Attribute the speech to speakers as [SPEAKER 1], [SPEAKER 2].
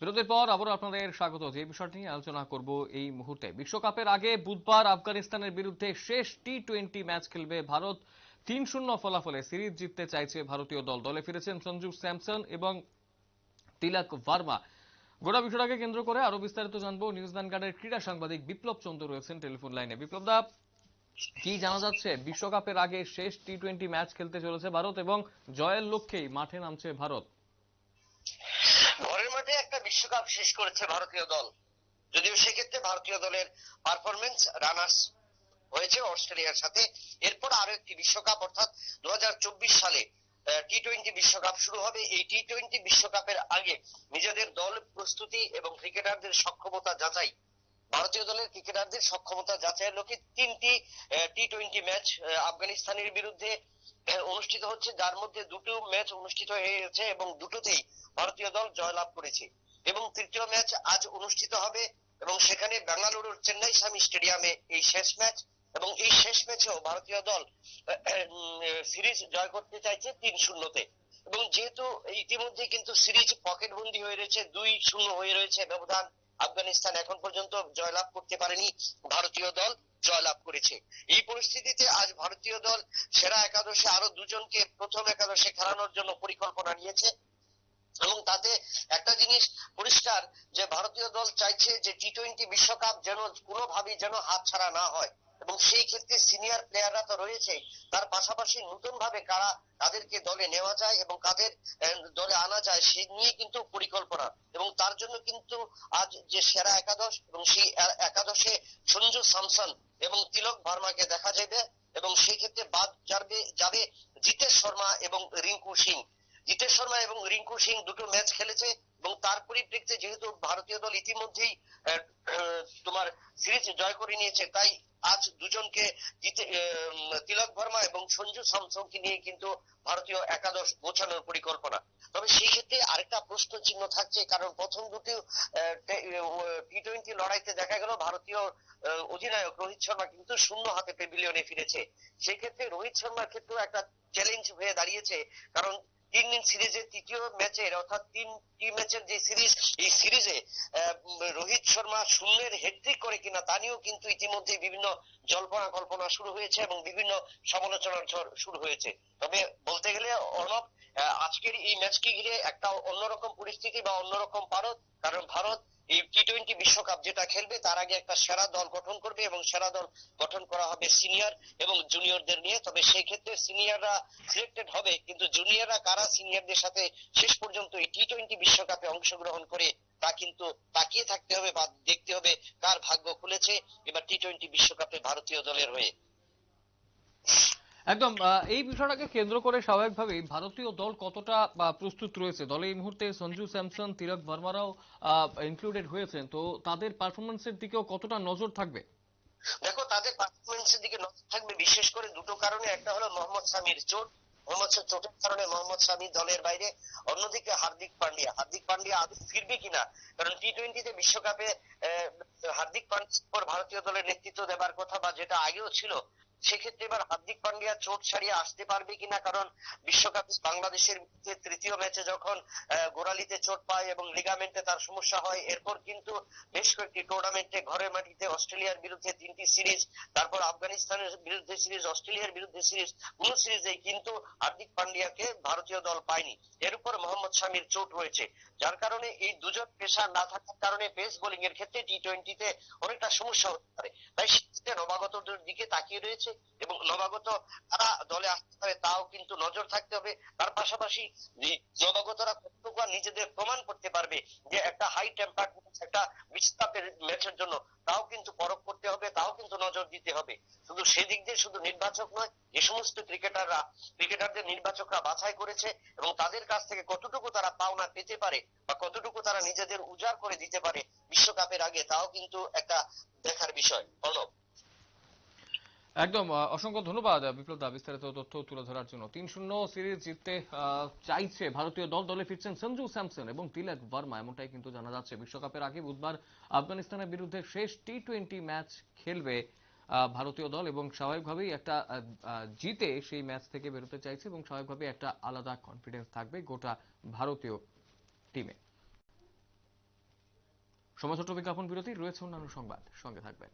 [SPEAKER 1] বিরতির পর আবারও আপনাদের স্বাগত। যে বিষয়টি নিয়ে আলোচনা করব এই মুহূর্তে। বিশ্বকাপের আগে বুধবার আফগানিস্তানের বিরুদ্ধে শেষ টি টোয়েন্টি ম্যাচ খেলবে ভারত। তিন শূন্য ফলাফলে সিরিজ জিততে চাইছে ভারতীয় দল। দলে ফিরেছেন সঞ্জু স্যামসন এবং তিলক ভার্মা। গোটা বিষয়টাকে কেন্দ্র করে আরও বিস্তারিত জানব। নিউজিল্যান্ড গার্ডের ক্রীড়া সাংবাদিক বিপ্লব চন্দ্র রয়েছেন টেলিফোন লাইনে। বিপ্লব দা, কি জানা যাচ্ছে? বিশ্বকাপের আগে শেষ টি টোয়েন্টি ম্যাচ খেলতে চলেছে ভারত এবং জয়ের লক্ষ্যেই মাঠে নামছে ভারত।
[SPEAKER 2] বিশ্বকাপ শেষ করেছে ভারতীয় দল। যদিও সেক্ষেত্রে ভারতীয় দলের পারফরমেন্স রানার্স হয়েছে অস্ট্রেলিয়ার সাথে। এরপর আরও একটি বিশ্বকাপ, অর্থাৎ দু সালে টি টোয়েন্টি বিশ্বকাপ শুরু হবে। এই টি টোয়েন্টি বিশ্বকাপের আগে নিজেদের দল প্রস্তুতি এবং ক্রিকেটারদের সক্ষমতা যাচাই, ভারতীয় দলের ক্রিকেটারদের সক্ষমতা যাচাইয়ের লক্ষ্যে তিনটি টি টোয়েন্টি ম্যাচ আফগানিস্তানের বিরুদ্ধে অনুষ্ঠিত হচ্ছে। যার মধ্যে দুটো ম্যাচ অনুষ্ঠিত হয়েছে এবং দুটোতেই ভারতীয় দল জয়লাভ করেছে। এবং তৃতীয় ম্যাচ আজ অনুষ্ঠিত হবে এবং সেখানে বেঙ্গালুরুর চেন্নাই স্বামী স্টেডিয়ামে এই শেষ ম্যাচ এবং এই শেষ ম্যাচেও ভারতীয় দল সিরিজ জয় করতে চাইছে তিন শূন্যতে। এবং যেহেতু ইতিমধ্যে কিন্তু সিরিজ পকেট বন্দি হয়ে রয়েছে, দুই শূন্য হয়ে রয়েছে ব্যবধান, আফগানিস্তান এখন পর্যন্ত জয়লাভ করতে পারেনি, ভারতীয় দল জয়লাভ করেছে। এই পরিস্থিতিতে আজ ভারতীয় দল সেরা একাদশে আরও দুজনকে প্রথম একাদশে খেলানোর জন্য পরিকল্পনা নিয়েছে। এবং তাতে একটা জিনিস পরিষ্কার যে ভারতীয় দল চাইছে যে টি টোয়েন্টি বিশ্বকাপ যেন কোনোভাবেই যেন হাতছাড়া না হয়। এবং সেই ক্ষেত্রে সিনিয়র প্লেয়াররা তো রয়েছে। তার পাশাপাশি নতুন ভাবে কারা তাদেরকে দলে নেওয়া যায় এবং কাদের দলে আনা যায়, সে নিয়ে কিন্তু পরিকল্পনা। এবং তার জন্য কিন্তু আজ যে সেরা একাদশ এবং সেই একাদশে সঞ্জু স্যামসন এবং তিলক ভার্মাকে দেখা যাবে। এবং সেই ক্ষেত্রে বাদ যাবে যাবে জিতেশ শর্মা এবং রিঙ্কু সিং। জিতেশ শর্মা এবং রিঙ্কু সিং দুটো ম্যাচ খেলেছে এবং তার পরিপ্রেক্ষিতে যেহেতু ভারতীয় দল ইতিমধ্যেই তোমার সিরিজ জয় করে নিয়েছে, তাই আজ দুজনকে জিতে তিলক ভার্মা এবং সঞ্জু স্যামসনকে নিয়ে কিন্তু ভারতীয় একাদশ গোছানোর পরিকল্পনা। তবে সেই ক্ষেত্রে আরেকটা প্রশ্ন চিহ্ন থাকছে, কারণ প্রথম দুটি টি টোয়েন্টি লড়াইতে দেখা গেল ভারতীয় অধিনায়ক রোহিত শর্মা কিন্তু শূন্য হাতে পেভিলিয়নে ফিরেছে। সেক্ষেত্রে রোহিত শর্মার ক্ষেত্রেও একটা চ্যালেঞ্জ হয়ে দাঁড়িয়েছে, কারণ তিন সিরিজের তৃতীয় ম্যাচের অর্থাৎ তিনটি ম্যাচের যে সিরিজ এই সিরিজে রোহিত শর্মা শূন্যের হ্যাট্রিক করে কিনা তা নিয়েও কিন্তু ইতিমধ্যে বিভিন্ন জল্পনা কল্পনা শুরু হয়েছে এবং বিভিন্ন সমালোচনার ঝড় শুরু হয়েছে। তবে বলতে গেলে, অর্ণব আজকের এই ম্যাচকে ঘিরে একটা অন্যরকম পরিস্থিতি বা অন্যরকম ভারত কারণ ভারত এই টি টোয়েন্টি বিশ্বকাপ যেটা খেলবে, তার আগে একটা সেরা দল গঠন করবে এবং সেরা দল গঠন করা হবে সিনিয়র এবং জুনিয়রদের নিয়ে। তবে সেই ক্ষেত্রে সিনিয়ররা সিলেক্টেড হবে, কিন্তু জুনিয়ররা কারা সিনিয়রদের সাথে শেষ পর্যন্ত এই টি টোয়েন্টি বিশ্বকাপে অংশগ্রহণ করে, তা কিন্তু তাকিয়ে থাকতে হবে বা দেখতে হবে কার ভাগ্য খুলেছে। এবার টি টোয়েন্টি বিশ্বকাপে ভারতীয় দলের হয়ে
[SPEAKER 1] একদম এই বিষয়টাকে কেন্দ্র করে স্বাভাবিকভাবেই ভারতীয় দল কতটা প্রস্তুত রয়েছে? দলে এই মুহূর্তে সঞ্জু স্যামসন, তিলক ভার্মারাও ইনক্লুডেড হয়েছেন। তো তাদের পারফরমেন্সের দিকেও কতটা নজর থাকবে?
[SPEAKER 2] দেখো, তাদের পারফরমেন্সের দিকে নজর থাকবে বিশেষ করে দুটো কারণে। একটা হলো মোহাম্মদ সামির চোট। মোহাম্মদ শামির চোটের কারণে মোহাম্মদ শামি দলের বাইরে। অন্যদিকে হার্দিক পান্ডিয়া। হার্দিক পান্ডিয়া আদৌ ফিরবে কিনা? কারণ টি টোয়েন্টিতে বিশ্বকাপে হার্দিক পান্ডিয়ার ভারতীয় দলের নেতৃত্ব দেবার কথা বা যেটা আগেও ছিল সেক্ষেত্রে এবার হার্দিক পান্ডিয়া চোট ছাড়িয়ে আসতে পারবে কিনা? কারণ বিশ্বকাপে বাংলাদেশের তৃতীয় ম্যাচে যখন গোড়ালিতে চোট পায় এবং লিগামেন্টে তার সমস্যা হয়, এরপর কিন্তু বেশ কয়েকটি টুর্নামেন্টে ঘরের মাটিতে অস্ট্রেলিয়ার বিরুদ্ধে তিনটি সিরিজ, তারপর আফগানিস্তানের বিরুদ্ধে সিরিজ, অস্ট্রেলিয়ার বিরুদ্ধে সিরিজ কোন সিরিজেই কিন্তু হার্দিক পান্ডিয়াকে ভারতীয় দল পায়নি। এর উপর মোহাম্মদ শামির চোট হয়েছে। যার কারণে এই দুজন পেশার না থাকার কারণে পেস বোলিং এর ক্ষেত্রে টি টোয়েন্টিতে অনেকটা সমস্যা হতে পারে। তাই সেক্ষেত্রে নবাগতদের দিকে তাকিয়ে রয়েছে এবং নবাগত তারা দলে আসতে পারে, তাও কিন্তু নজর থাকতে হবে। তার পাশাপাশি নবাগতরা কতটুকু নিজেদের প্রমাণ করতে পারবে যে একটা হাই টেম্পার একটা বিশ্বকাপের ম্যাচের জন্য, তাও কিন্তু পরখ করতে হবে, তাও কিন্তু নজর দিতে হবে। শুধু সেদিক দিয়ে শুধু নির্বাচক নয়, যে সমস্ত ক্রিকেটাররা ক্রিকেটারদের নির্বাচকরা বাছাই করেছে এবং তাদের কাছ থেকে কতটুকু তারা পাওনা পেতে পারে বা কতটুকু তারা নিজেদের উজাড় করে দিতে পারে বিশ্বকাপের আগে, তাও কিন্তু একটা দেখার বিষয়। অর্ণব?
[SPEAKER 1] একদম অসংখ্য ধন্যবাদ বিপ্লব দা, বিস্তারিত তথ্য তুলে ধরার জন্য। তিন শূন্য সিরিজ জিততে চাইছে ভারতীয় দল। দলে ফিরছেন সঞ্জু স্যামসন এবং তিলক ভার্মা, এমনটাই কিন্তু জানা যাচ্ছে। বিশ্বকাপের আগে বুধবার আফগানিস্তানের বিরুদ্ধে শেষ টি টোয়েন্টি ম্যাচ খেলবে ভারতীয় দল এবং স্বাভাবিকভাবেই একটা জিতে সেই ম্যাচ থেকে বেরোতে চাইছে এবং স্বাভাবিকভাবেই একটা আলাদা কনফিডেন্স থাকবে গোটা ভারতীয় টিমে। সময় ছোট বিজ্ঞাপন বিরতি, রয়েছে অন্যান্য সংবাদ। সঙ্গে থাকবেন।